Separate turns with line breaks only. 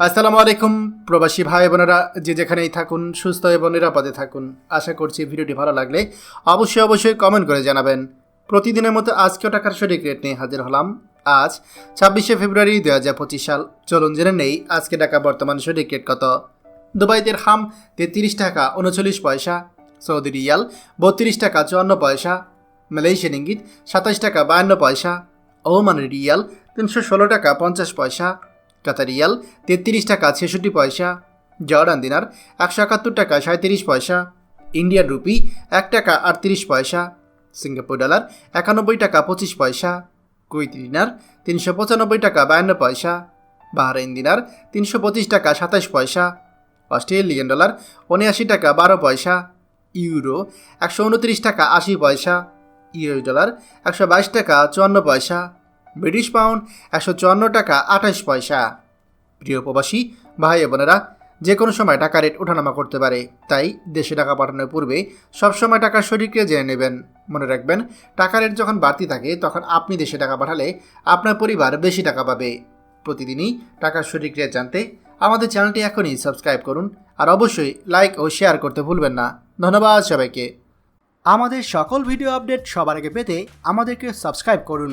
আসসালামু আলাইকুম, প্রবাসী ভাই বোনেরা, যে যেখানেই থাকুন, সুস্থ এবং নিরাপদে থাকুন। আশা করছি ভিডিওটি ভালো লাগলে অবশ্যই অবশ্যই কমেন্ট করে জানাবেন। প্রতিদিনের মতো আজকেও টাকার সঠিক রেট নিয়ে হাজির হলাম। আজ, ছাব্বিশে ফেব্রুয়ারি দু হাজার পঁচিশ সাল। চলুন জেনে নেই আজকে টাকা বর্তমান সঠিক রেট কত। দুবাইদের হাম তেত্রিশ টাকা উনচল্লিশ পয়সা, সৌদি রিয়াল বত্রিশ টাকা চুয়ান্ন পয়সা, মালয়েশিয়ান ইঙ্গিত সাতাশ টাকা বায়ান্ন পয়সা, ওমান রিয়াল তিনশো ষোলো টাকা পঞ্চাশ পয়সা কাতার রিয়াল তেত্রিশ টাকা ছেষট্টি পয়সা। জর্ডান দিনার একশো একাত্তর টাকা সাঁত্রিশ পয়সা। ইন্ডিয়ান রুপি এক টাকা আটত্রিশ পয়সা। সিঙ্গাপুর ডলার একানব্বই টাকা পঁচিশ পয়সা। কুইত দিনার তিনশো পঁচানব্বই টাকা বায়ান্ন পয়সা। বাহরাইন দিনার তিনশো পঁচিশ টাকা সাতাশ পয়সা। অস্ট্রেলিয়ান ডলার উনআশি টাকা বারো পয়সা। ইউরো একশো উনত্রিশ টাকা আশি পয়সা। ইউএস ডলার একশো বাইশ টাকা চুয়ান্ন পয়সা। ব্রিটিশ পাউন্ড একশো চুয়ান্ন টাকা আঠাশ পয়সা। প্রিয় প্রবাসী, ভাই বোনেরা, যে কোনো সময় টাকা রেট ওঠানামা করতে পারে, তাই দেশে টাকা পাঠানোর পূর্বে সবসময় টাকার সঠিককে জেনে নেবেন। মনে রাখবেন, টাকা রেট যখন বাড়তি থাকে, তখন আপনি দেশে টাকা পাঠালে আপনার পরিবার বেশি টাকা পাবে। প্রতিদিনই টাকার রেট জানতে আমাদের চ্যানেলটি এখনই সাবস্ক্রাইব করুন আর অবশ্যই লাইক ও শেয়ার করতে ভুলবেন না। ধন্যবাদ সবাইকে। আমাদের সকল ভিডিও আপডেট সবার আগে পেতে আমাদেরকে সাবস্ক্রাইব করুন।